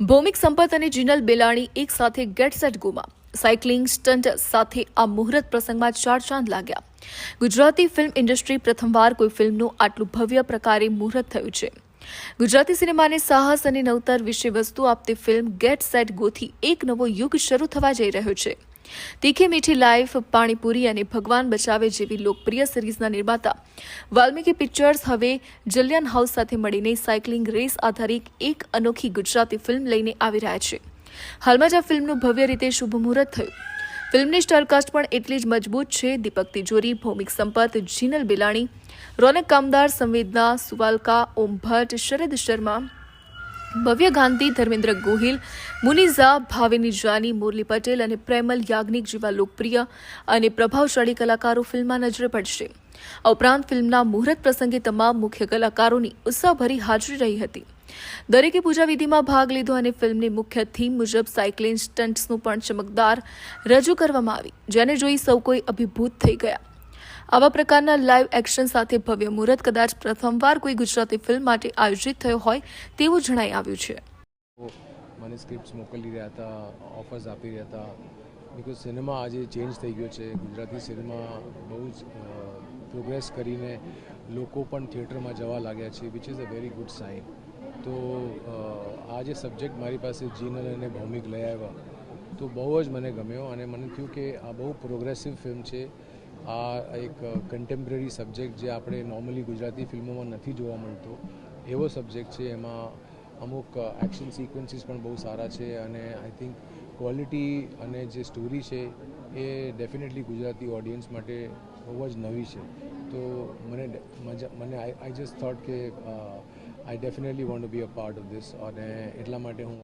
ભૌમિક સંપત અને જીનલ બેલાણી એક સાથે ગેટ સેટ ગોમાં. સાયકલિંગ સ્ટન્ટ સાથે આ મુહૂર્ત પ્રસંગમાં ચાર ચાંદ લાગ્યા. ગુજરાતી ફિલ્મ ઇન્ડસ્ટ્રી પ્રથમવાર કોઈ ફિલ્મનું આટલું ભવ્ય પ્રકારે મુહૂર્ત થયું છે. ગુજરાતી સિનેમાને સાહસ અને નવતર વિષય વસ્તુ આપતી ફિલ્મ ગેટ સેટ ગોથી એક નવો યુગ શરૂ થવા જઈ રહ્યો છે. તીખી મીઠી લાઈફ, પાણીપુરી અને ભગવાન બચાવે જેવી લોકપ્રિય સિરીઝના નિર્માતા વાલ્મીકી પિક્ચર્સ હવે જલિયન હાઉસ સાથે મળીને સાયકલિંગ રેસ આધારિત એક અનોખી ગુજરાતી ફિલ્મ લઈને આવી રહ્યા છે. હાલમાં જ આ ફિલ્મનું ભવ્ય રીતે શુભ મુહૂર્ત થયું. ફિલ્મની સ્ટારકાસ્ટ પણ એટલી જ મજબૂત છે. દીપક તિજોરી, ભૌમિક સંપત જીનલ બિલાણી, રોનક કામદાર, સંવેદના, સુવાલકા, ઓમ ભટ્ટ, શરદ શર્મા ભવ્ય ગાંધી ધર્મેન્દ્ર ગોહિલ, મુનિઝા ભાવિની જાની મુરલી પટેલ અને પ્રેમલ યાજ્ઞિક જેવા લોકપ્રિય અને પ્રભાવશાળી કલાકારો ફિલ્મમાં નજરે પડશે. આ ઉપરાંત ફિલ્મના મુહૂર્ત પ્રસંગે તમામ મુખ્ય કલાકારોની ઉત્સાહભરી હાજરી રહી હતી. દરેકે પૂજાવિધિમાં ભાગ લીધો અને ફિલ્મની મુખ્ય થીમ મુજબ સાયકલિંગ સ્ટન્ટ્સનું પણ ચમકદાર રજૂ કરવામાં આવી, જેને જોઈ સૌ કોઈ અભિભૂત થઈ ગયા. આવા પ્રકારના લાઈવ એક્શન સાથે ભવ્ય મુહૂર્ત કદાચ પ્રથમવાર કોઈ ગુજરાતી ફિલ્મ માટે આયોજિત થયો હોય તેવું જણાઈ આવ્યું છે. મને સ્ક્રિપ્ટ મોકલી રહ્યા હતા ઓફર્સ આપી રહ્યા હતા. બિકોઝ સિનેમા આજે ચેન્જ થઈ ગયો છે. ગુજરાતી સિનેમા બહુ જ પ્રોગ્રેસ કરીને લોકો પણ થિયેટરમાં જવા લાગ્યા છે which is a very good sign તો આ જે સબ્જેક્ટ મારી પાસે જીનલ અને ભૌમિક લઈ આવ્યા, તો બહુ જ મને ગમ્યો અને મને થયું કે આ બહુ પ્રોગ્રેસિવ ફિલ્મ છે. આ એક કન્ટેમ્પરરી સબ્જેક્ટ જે આપણે નોર્મલી ગુજરાતી ફિલ્મોમાં નથી જોવા મળતો, એવો સબ્જેક્ટ છે. એમાં અમુક એક્શન સિક્વન્સીસ પણ બહુ સારા છે અને આઈ થિંક ક્વોલિટી અને જે સ્ટોરી છે એ ડેફિનેટલી ગુજરાતી ઓડિયન્સ માટે બહુ જ નવી છે. તો મને મજા, મને આઈ જસ્ટ થોટ કે I definitely want be a part of this અને એટલા માટે હું